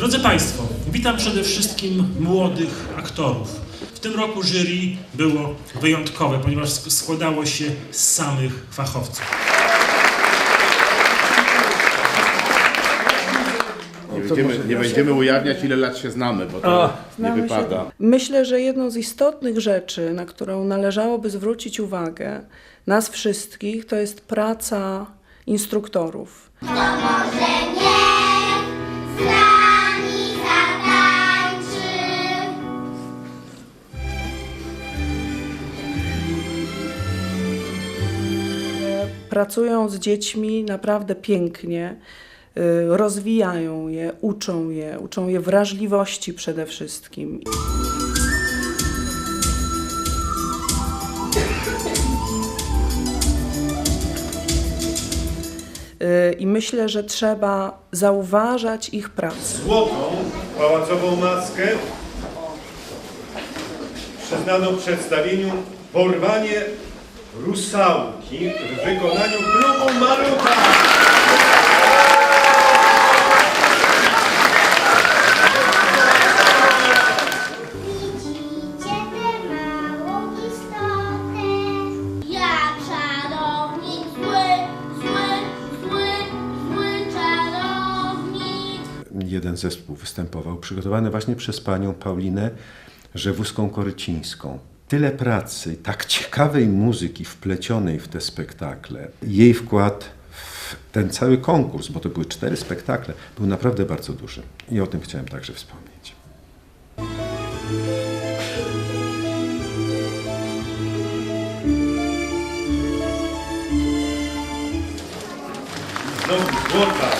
Drodzy Państwo, witam przede wszystkim młodych aktorów. W tym roku jury było wyjątkowe, ponieważ sk- składało się z samych fachowców. Nie będziemy, nie będziemy ujawniać, ile lat się znamy, bo to nie Znamy się. wypada. Myślę, że jedną z istotnych rzeczy, na którą należałoby zwrócić uwagę nas wszystkich, to jest praca instruktorów. Kto może Pracują z dziećmi naprawdę pięknie, y, rozwijają je, uczą je, uczą je wrażliwości przede wszystkim. Y, I myślę, że trzeba zauważać ich pracę. złotą pałacową maskę przyznaną przedstawieniu Porwanie Rusałki w wykonaniu klubu Malucha. Widzicie tę małą istotę, jak czarownik zły, zły, zły, zły czarownik. jeden zespół występował, przygotowany właśnie przez panią Paulinę Rzewuską-Korycińską. Tyle pracy, tak ciekawej muzyki wplecionej w te spektakle. Jej wkład w ten cały konkurs, bo to były cztery spektakle, był naprawdę bardzo duży. I o tym chciałem także wspomnieć. Złota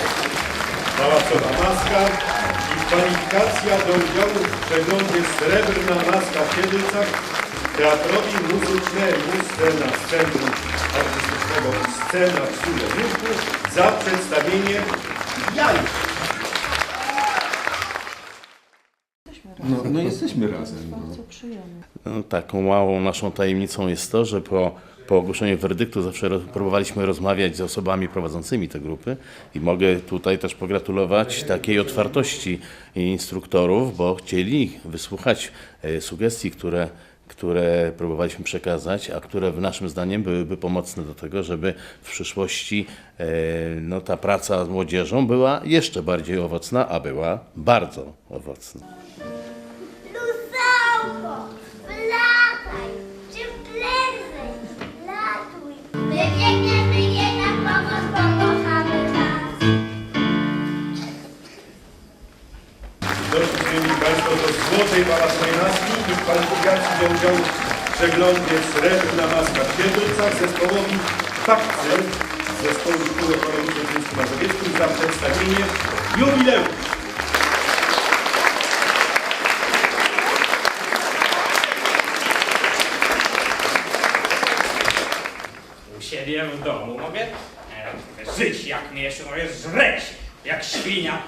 pałacowa maska i kwalifikacja do udziału w przeglądzie Srebrna Maska w Siedlcach Teatrowi Muzycznemu Scena z Centrum Artystycznego Scena w Suleniówku za przedstawienie jaj. No, no jesteśmy razem. No. No, Taką małą naszą tajemnicą jest to, że po, po ogłoszeniu werdyktu zawsze roz, próbowaliśmy rozmawiać z osobami prowadzącymi te grupy i mogę tutaj też pogratulować takiej otwartości instruktorów, bo chcieli wysłuchać e, sugestii, które, które próbowaliśmy przekazać, a które w naszym zdaniem byłyby pomocne do tego, żeby w przyszłości e, no, ta praca z młodzieżą była jeszcze bardziej owocna, a była bardzo owocna. Doszli zmienili Państwo do złotej pałacowej maski i kwalifikacji do udziału w przeglądzie Srebrna Maska w Siedlcach zespołowi Fakcy z zespołu Szkoły Ekonomicznej w Mińsku za przedstawienie jubileusz. U siebie w domu mogę e, żyć jak mieszu, mogę żreć jak świnia,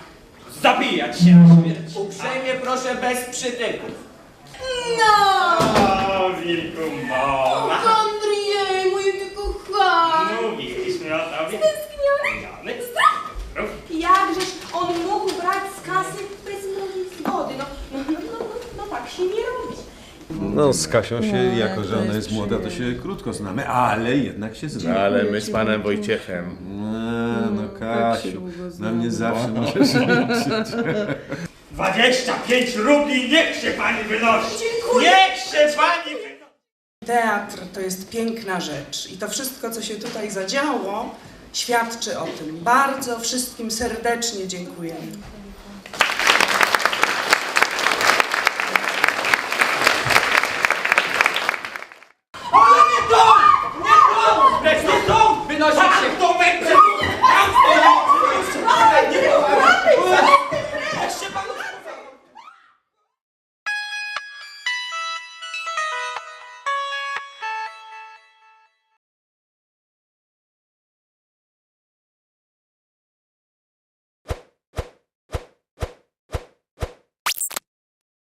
zabijać się na śmierć. Uprzejmie proszę bez przytyków. O, wilku mowa. Andrzej, moje ty kochany! Mówiliśmy o tobie. Stęskniony? Jakżeż on mógł brać z kasy bez mojej zgody? No, no, no, no, no, no tak się nie robi. No z Kasią się, jako że ona jest młoda, to się krótko znamy, ale jednak się No, znamy. ale my z panem Wojciechem no Kasiu, długo na mnie zawsze możesz liczyć. 25 rubli, niech się pani wynosi. Dziękuję. Niech się pani wynosi. Teatr to jest piękna rzecz i to wszystko, co się tutaj zadziało, świadczy o tym. Bardzo wszystkim serdecznie dziękujemy.